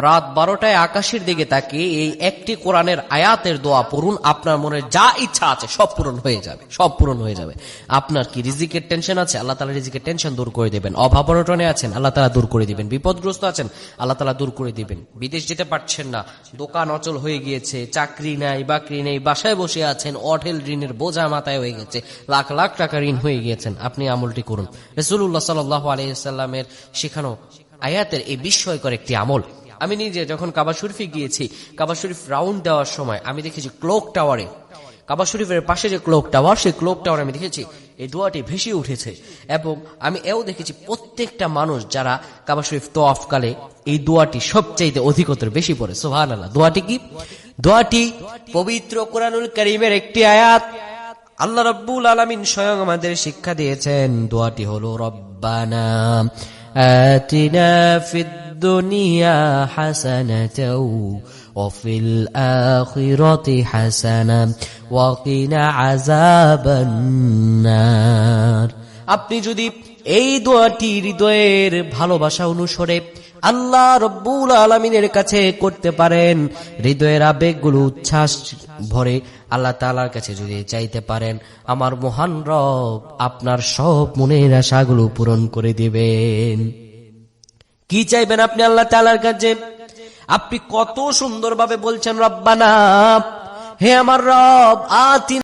রাত বারোটায় আকাশের দিকে তাকিয়ে এই একটি কোরআনের আয়াতের দোয়া পড়ুন, আপনার মনে যা ইচ্ছা আছে সব পূরণ হয়ে যাবে, সব পূরণ হয়ে যাবে। আপনার কি রিজিকের টেনশন আছে? আল্লাহ তালা রিজিকের টেনশন দূর করে দেবেন। অভাব অনটনে আছেন, আল্লাহ তালা দূর করে দিবেন। বিপদগ্রস্ত আছেন, আল্লাহ তালা দূর করে দিবেন। বিদেশ যেতে পারছেন না, দোকান অচল হয়ে গিয়েছে, চাকরি নাই, বাকরি নেই, বাসায় বসে আছেন, অঢেল ঋণের বোঝা মাথায় হয়ে গেছে, লাখ লাখ টাকা ঋণ হয়ে গিয়েছেন। আপনি আমলটি করুন। রসুল্লাহ সাল আলাইসাল্লামের শেখানো আয়াতের এই বিস্ময়কর একটি আমল। আমি নিজে যখন কাবা শরীফে গিয়েছি, কাবা শরীফ রাউন্ড দেওয়ার সময় আমি দেখেছি ক্লোক টাওয়ারে কাবা শরীফের পাশে যে ক্লোক টাওয়ার সেই ক্লোক টাওয়ার আমি দেখেছি এই দোয়াটি ভেসে উঠেছে এবং আমি এও দেখেছি প্রত্যেকটা মানুষ যারা কাবা শরীফ তোয়াফকালে এই দোয়াটি সবচাইতে অধিকতর বেশি পড়ে। সোহান আল্লাহ দোয়াটি কি? দোয়াটি পবিত্র কোরআনুল করিমের একটি আয়াত। আল্লাহ রব্বুল আলমিন স্বয়ং আমাদের শিক্ষা দিয়েছেন, দোয়াটি হলো, রব্বানা আতিনা الدنيا حسنة وفي الآخرة حسنة وقنا عذاب النار আপনি যদি এই দোয়াটি হৃদয়ের ভালোবাসা অনুসরে আল্লাহ রব্বুল আলমিনের কাছে করতে পারেন হৃদয়ের আবেগগুলো উচ্ছ্বাস ভরে আল্লাহ তালার কাছে যদি চাইতে পারেন আমার মহান রব আপনার সব মনের আশাগুলো পূরণ করে দিবেন কি চাইবেন আপনি আল্লাহ তালার কাছে? আপনি কত সুন্দরভাবে বলছেন, রব্বানা, হে আমার রব আতি